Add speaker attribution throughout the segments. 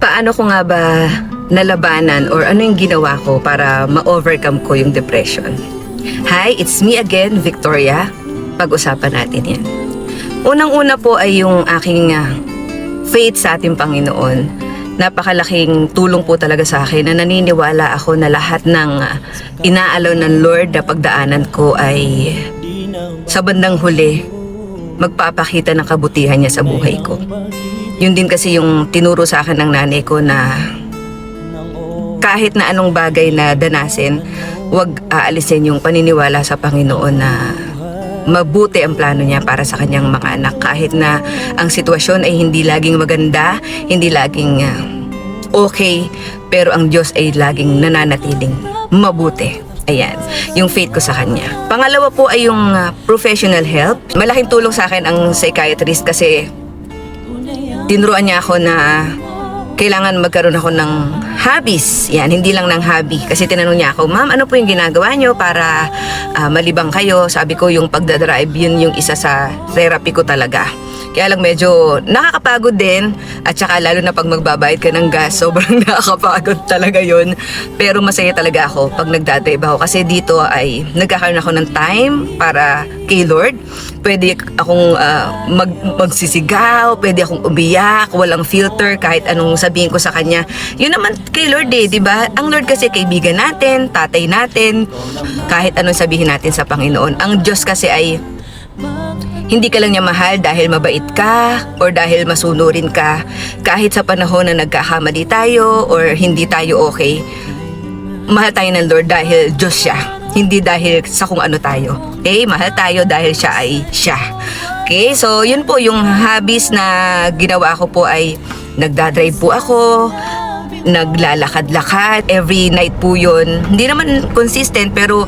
Speaker 1: paano ko nga ba nalabanan or ano yung ginawa ko para ma-overcome ko yung depression? Hi, it's me again, Victoria. Pag-usapan natin yan. Unang-una po ay yung aking ah, faith sa ating Panginoon. Napakalaking tulong po talaga sa akin na naniniwala ako na lahat ng ah, inaalaw ng Lord na pagdaanan ko ay sa bandang huli magpapakita ng kabutihan niya sa buhay ko. Yun din kasi yung tinuro sa akin ng nanay ko na kahit na anong bagay na danasin, huwag aalisin yung paniniwala sa Panginoon na mabuti ang plano niya para sa kanyang mga anak kahit na ang sitwasyon ay hindi laging maganda, hindi laging ah, okay, pero ang Diyos ay laging nananatiling mabuti. Ayan, yung faith ko sa kanya. Pangalawa po ay yung ah, professional help. Malaking tulong sa akin ang psychiatrist kasi tinuruan niya ako na kailangan magkaroon ako ng hobbies. Yan, hindi lang ng hobby. Kasi tinanong niya ako, Ma'am, ano po yung ginagawa niyo para ah, malibang kayo? Sabi ko, yung pagdadrive, yun yung isa sa therapy ko talaga. Kaya lang medyo nakakapagod din at saka lalo na pag magbabayad ka ng gas, sobrang nakakapagod talaga yun. Pero masaya talaga ako pag nagdadrive ako kasi dito ay nagkakaroon ako ng time para kay Lord. Pwede akong ah, mag, magsisigaw, pwede akong umiyak, walang filter kahit anong sabihin ko sa kanya. Yun naman kay Lord eh, di ba? Ang Lord kasi kaibigan natin, tatay natin, kahit anong sabihin natin sa Panginoon. Ang Diyos kasi ay hindi ka lang niya mahal dahil mabait ka or dahil masunurin ka. Kahit sa panahon na nagkakamali tayo or hindi tayo okay, mahal tayo ng Lord dahil Diyos siya. Hindi dahil sa kung ano tayo. Okay? Mahal tayo dahil siya ay siya. Okay? So, yun po yung hobbies na ginawa ko po ay nagdadrive po ako, naglalakad-lakad. Every night po yun. Hindi naman consistent pero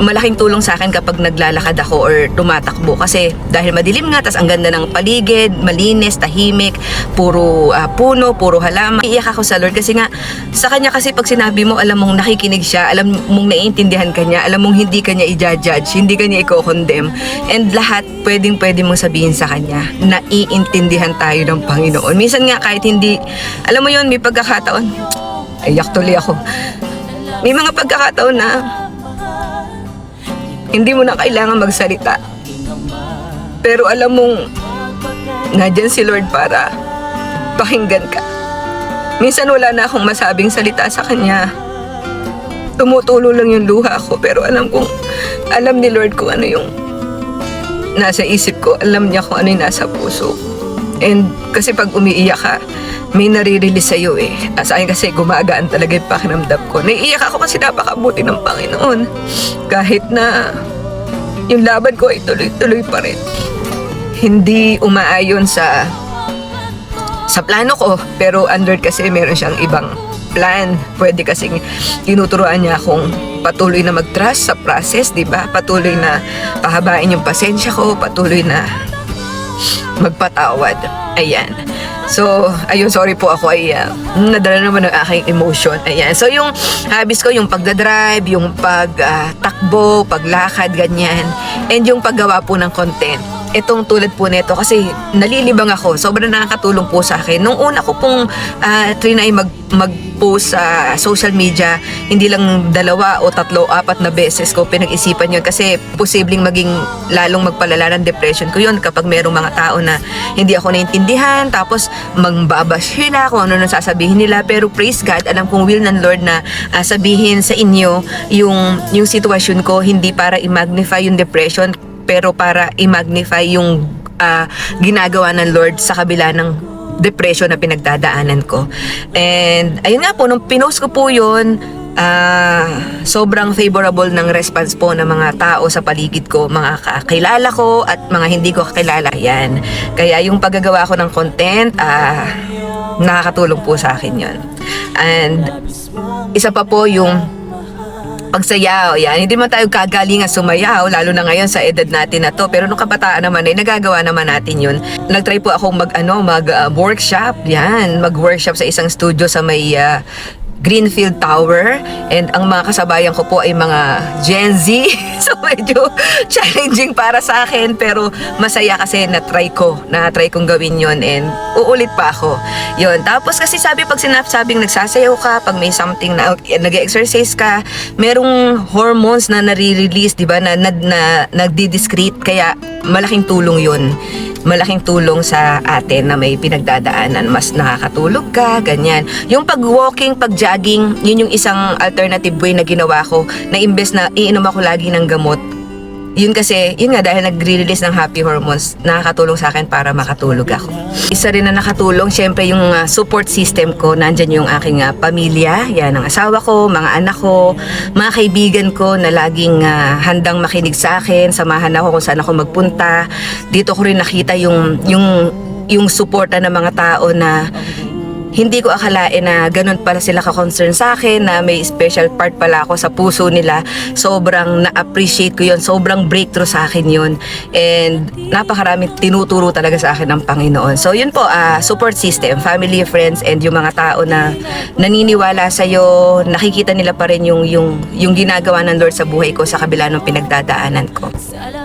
Speaker 1: malaking tulong sa akin kapag naglalakad ako or tumatakbo kasi dahil madilim nga tas ang ganda ng paligid, malinis, tahimik, puro ah, puno, puro halaman. Iiyak ako sa Lord kasi nga sa kanya kasi pag sinabi mo alam mong nakikinig siya, alam mong naiintindihan ka niya, alam mong hindi ka niya i-judge, hindi ka niya i-condemn and lahat pwedeng pwede mong sabihin sa kanya naiintindihan tayo ng Panginoon. Minsan nga kahit hindi, alam mo yon may pagkakataon, iyak tuloy ako. May mga pagkakataon na hindi mo na kailangan magsalita. Pero alam mong nadyan si Lord para pakinggan ka. Minsan wala na akong masabing salita sa Kanya. Tumutulo lang yung luha ko pero alam kong alam ni Lord kung ano yung nasa isip ko. Alam niya kung ano yung nasa puso. And kasi pag umiiyak ka, may nare-release sa'yo eh. Sa akin kasi gumagaan talaga yung pakiramdam ko. Naiiyak ako kasi napakabuti ng Panginoon. Kahit na yung laban ko ay tuloy-tuloy pa rin. Hindi umaayon sa sa plano ko. Pero under kasi meron siyang ibang plan. Pwede kasing tinuturuan niya akong patuloy na mag-trust sa process, di ba? Patuloy na pahabain yung pasensya ko, patuloy na magpatawad. Ayan. So, ayun, sorry po ako ay uh, nadala naman ng aking emotion. Ayan. So, yung habits ko, yung pagdadrive, yung pagtakbo, paglakad, ganyan. And yung paggawa po ng content. Itong tulad po nito kasi nalilibang ako. Sobrang nakakatulong po sa akin. Nung una ko pong uh, trinay mag, mag-post sa social media, hindi lang dalawa o tatlo, apat na beses ko pinag-isipan yun kasi posibleng maging lalong magpalala ng depression ko yun kapag merong mga tao na hindi ako naintindihan tapos magbabash sila kung ano nang sasabihin nila. Pero praise God alam kong will ng Lord na ah, sabihin sa inyo yung yung sitwasyon ko hindi para i-magnify yung depression pero para i-magnify yung ah, ginagawa ng Lord sa kabila ng depression na pinagdadaanan ko. And ayun nga po, nung pinost ko po yun, ah, sobrang favorable ng response po ng mga tao sa paligid ko, mga kakilala ko at mga hindi ko kakilala. Yan. Kaya yung paggagawa ko ng content, ah, nakakatulong po sa akin yun. And isa pa po yung pagsayaw, yan. Hindi man tayo kagalingan sumayaw, lalo na ngayon sa edad natin na to. Pero nung kabataan naman ay nagagawa naman natin yun. Nagtry po akong mag, ano, mag uh, workshop, yan. Mag-workshop sa isang studio sa may uh, Greenfield Tower and ang mga kasabayan ko po ay mga Gen Z. so medyo challenging para sa akin pero masaya kasi na-try ko, na-try kong gawin yon and uulit pa ako. Yon. Tapos kasi sabi pag sinasabing nagsasayaw ka, pag may something na nag-exercise ka, merong hormones na nare-release, 'di ba? Na, na, na nagdi-discrete kaya malaking tulong 'yun malaking tulong sa atin na may pinagdadaanan. Mas nakakatulog ka, ganyan. Yung pag-walking, pag-jogging, yun yung isang alternative way na ginawa ko na imbes na iinom ako lagi ng gamot, yun kasi, yun nga dahil nagre-release ng happy hormones, nakakatulong sa akin para makatulog ako. Isa rin na nakatulong, syempre yung uh, support system ko, nandyan yung aking uh, pamilya, yan ang asawa ko, mga anak ko, mga kaibigan ko na laging uh, handang makinig sa akin, samahan ako kung saan ako magpunta. Dito ko rin nakita yung, yung, yung suporta ng mga tao na hindi ko akalain na ganun pala sila ka-concern sa akin, na may special part pala ako sa puso nila. Sobrang na-appreciate ko yon sobrang breakthrough sa akin yon And napakaraming tinuturo talaga sa akin ng Panginoon. So yun po, ah, support system, family, friends, and yung mga tao na naniniwala sa'yo, nakikita nila pa rin yung, yung, yung ginagawa ng Lord sa buhay ko sa kabila ng pinagdadaanan ko.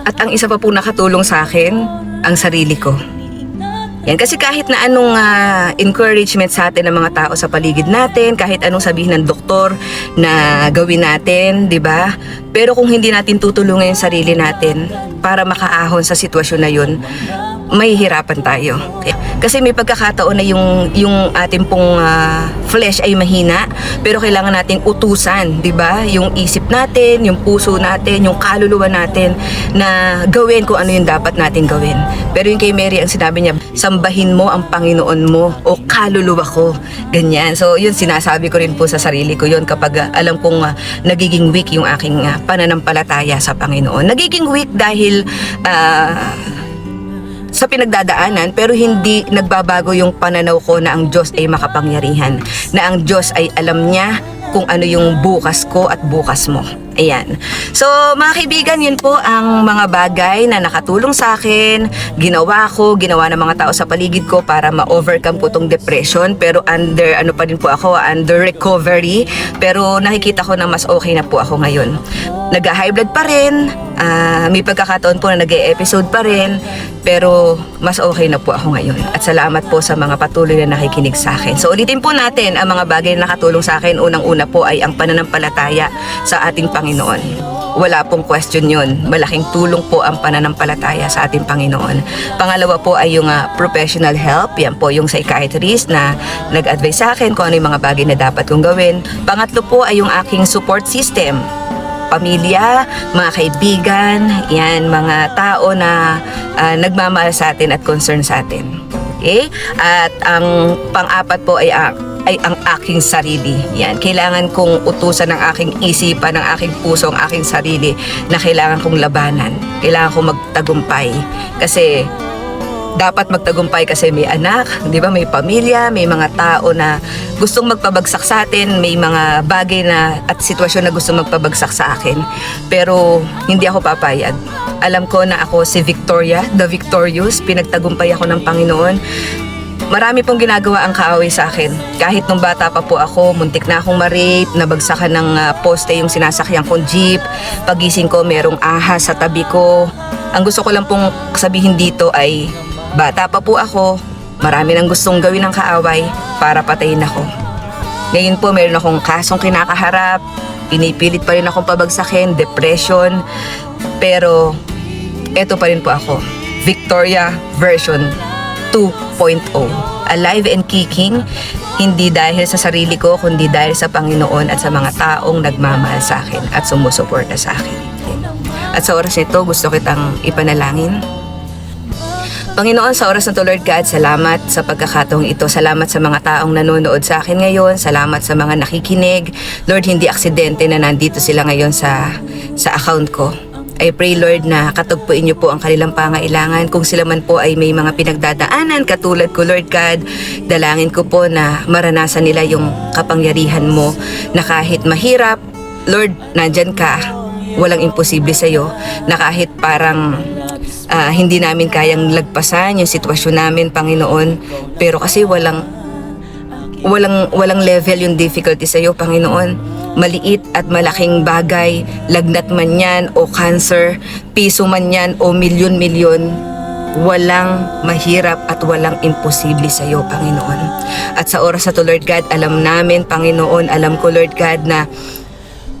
Speaker 1: At ang isa pa po nakatulong sa akin, ang sarili ko. Yan, kasi kahit na anong ah, encouragement sa atin ng mga tao sa paligid natin, kahit anong sabihin ng doktor na gawin natin, di ba? Pero kung hindi natin tutulungan yung sarili natin para makaahon sa sitwasyon na yun, may hirapan tayo. Kasi may pagkakataon na yung yung ating pong ah, flesh ay mahina, pero kailangan nating utusan, 'di ba? Yung isip natin, yung puso natin, yung kaluluwa natin na gawin kung ano yung dapat nating gawin. Pero yung kay Mary ang sinabi niya, sambahin mo ang Panginoon mo o kaluluwa ko. Ganyan. So, yun sinasabi ko rin po sa sarili ko yun kapag ah, alam kong ah, nagiging weak yung aking ah, pananampalataya sa Panginoon. Nagiging weak dahil ah, sa pinagdadaanan pero hindi nagbabago yung pananaw ko na ang Diyos ay makapangyarihan na ang Diyos ay alam niya kung ano yung bukas ko at bukas mo. Ayan. So, mga kaibigan, yun po ang mga bagay na nakatulong sa akin, ginawa ko, ginawa ng mga tao sa paligid ko para ma-overcome po tong depression. Pero under, ano pa din po ako, under recovery. Pero nakikita ko na mas okay na po ako ngayon. Nag-high blood pa rin, ah, may pagkakataon po na nag-episode pa rin, pero mas okay na po ako ngayon. At salamat po sa mga patuloy na nakikinig sa akin. So ulitin po natin ang mga bagay na nakatulong sa akin. Unang-una po ay ang pananampalataya sa ating Panginoon. Wala pong question yun. Malaking tulong po ang pananampalataya sa ating Panginoon. Pangalawa po ay yung ah, professional help. Yan po yung psychiatrist na nag-advise sa akin kung ano yung mga bagay na dapat kong gawin. Pangatlo po ay yung aking support system pamilya, mga kaibigan, yan, mga tao na ah, nagmamahal sa atin at concern sa atin. Okay? At ang pang-apat po ay ang ay ang aking sarili. Yan, kailangan kong utusan ng aking isipan, ng aking puso, ang aking sarili na kailangan kong labanan. Kailangan kong magtagumpay. Kasi dapat magtagumpay kasi may anak, 'di ba? May pamilya, may mga tao na gustong magpabagsak sa atin, may mga bagay na at sitwasyon na gustong magpabagsak sa akin. Pero hindi ako papayag. Alam ko na ako si Victoria, the victorious, pinagtagumpay ako ng Panginoon. Marami pong ginagawa ang kaaway sa akin. Kahit nung bata pa po ako, muntik na akong ma-rape, nabagsakan ng ah, poste yung sinasakyan kong jeep. Pagising ko, merong ahas sa tabi ko. Ang gusto ko lang pong sabihin dito ay, bata pa po ako, marami nang gustong gawin ng kaaway para patayin ako. Ngayon po, meron akong kasong kinakaharap, pinipilit pa rin akong pabagsakin, depression, pero eto pa rin po ako. Victoria version 2.0. Alive and kicking, hindi dahil sa sarili ko, kundi dahil sa Panginoon at sa mga taong nagmamahal sa akin at sumusuporta sa akin. At sa oras nito, gusto kitang ipanalangin. Panginoon, sa oras na to, Lord God, salamat sa pagkakataong ito. Salamat sa mga taong nanonood sa akin ngayon. Salamat sa mga nakikinig. Lord, hindi aksidente na nandito sila ngayon sa, sa account ko. I pray, Lord, na katugpuin niyo po ang kanilang pangailangan. Kung sila man po ay may mga pinagdadaanan, katulad ko, Lord God, dalangin ko po na maranasan nila yung kapangyarihan mo na kahit mahirap, Lord, nandyan ka. Walang imposible sa'yo na kahit parang ah, hindi namin kayang lagpasan yung sitwasyon namin, Panginoon. Pero kasi walang walang walang level yung difficulty sa iyo, Panginoon. Maliit at malaking bagay, lagnat man yan o cancer, piso man yan o milyon-milyon, walang mahirap at walang imposible sa iyo, Panginoon. At sa oras na to, Lord God, alam namin, Panginoon, alam ko, Lord God, na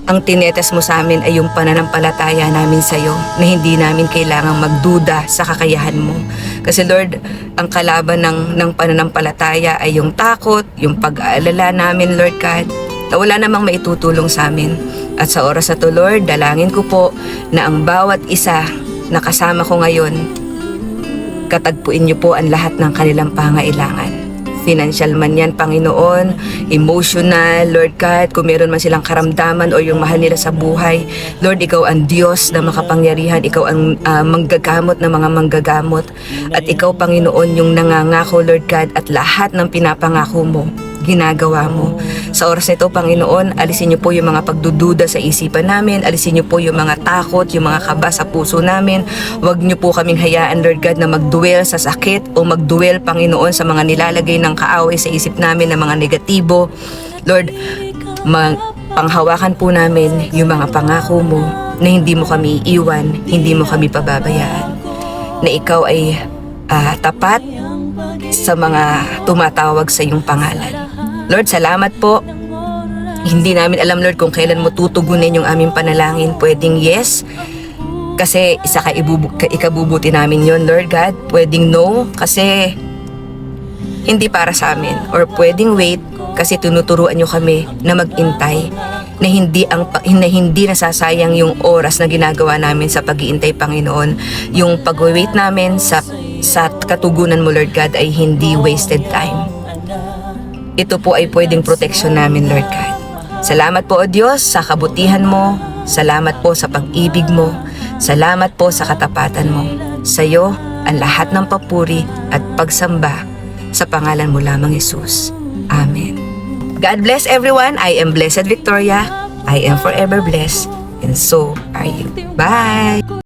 Speaker 1: ang tinetes mo sa amin ay yung pananampalataya namin sa iyo na hindi namin kailangang magduda sa kakayahan mo. Kasi Lord, ang kalaban ng, ng pananampalataya ay yung takot, yung pag-aalala namin, Lord God, na wala namang maitutulong sa amin. At sa oras na to, Lord, dalangin ko po na ang bawat isa na kasama ko ngayon, katagpuin niyo po ang lahat ng kanilang pangailangan. Financial man yan, Panginoon, emotional, Lord God, kung meron man silang karamdaman o yung mahal nila sa buhay. Lord, Ikaw ang Diyos na makapangyarihan, Ikaw ang ah, manggagamot na mga manggagamot. At Ikaw, Panginoon, yung nangangako, Lord God, at lahat ng pinapangako mo, ginagawa mo. Sa oras nito, Panginoon, alisin niyo po yung mga pagdududa sa isipan namin, alisin niyo po yung mga takot, yung mga kaba sa puso namin. Huwag niyo po kaming hayaan, Lord God, na magduel sa sakit o magduel, Panginoon, sa mga nilalagay ng kaaway sa isip namin na mga negatibo. Lord, panghawakan po namin yung mga pangako mo na hindi mo kami iiwan, hindi mo kami pababayaan. Na ikaw ay ah, tapat sa mga tumatawag sa iyong pangalan. Lord, salamat po. Hindi namin alam, Lord, kung kailan mo tutugunin yung aming panalangin. Pwedeng yes, kasi isa ka ikabubuti namin yon Lord God. Pwedeng no, kasi hindi para sa amin. Or pwedeng wait, kasi tinuturuan nyo kami na magintay na hindi ang na hindi nasasayang yung oras na ginagawa namin sa pag-iintay Panginoon yung pag-wait namin sa sa katugunan mo Lord God ay hindi wasted time ito po ay pwedeng proteksyon namin, Lord God. Salamat po, O Diyos, sa kabutihan mo. Salamat po sa pag-ibig mo. Salamat po sa katapatan mo. Sa iyo, ang lahat ng papuri at pagsamba sa pangalan mo lamang, Jesus. Amen. God bless everyone. I am Blessed Victoria. I am forever blessed. And so are you. Bye!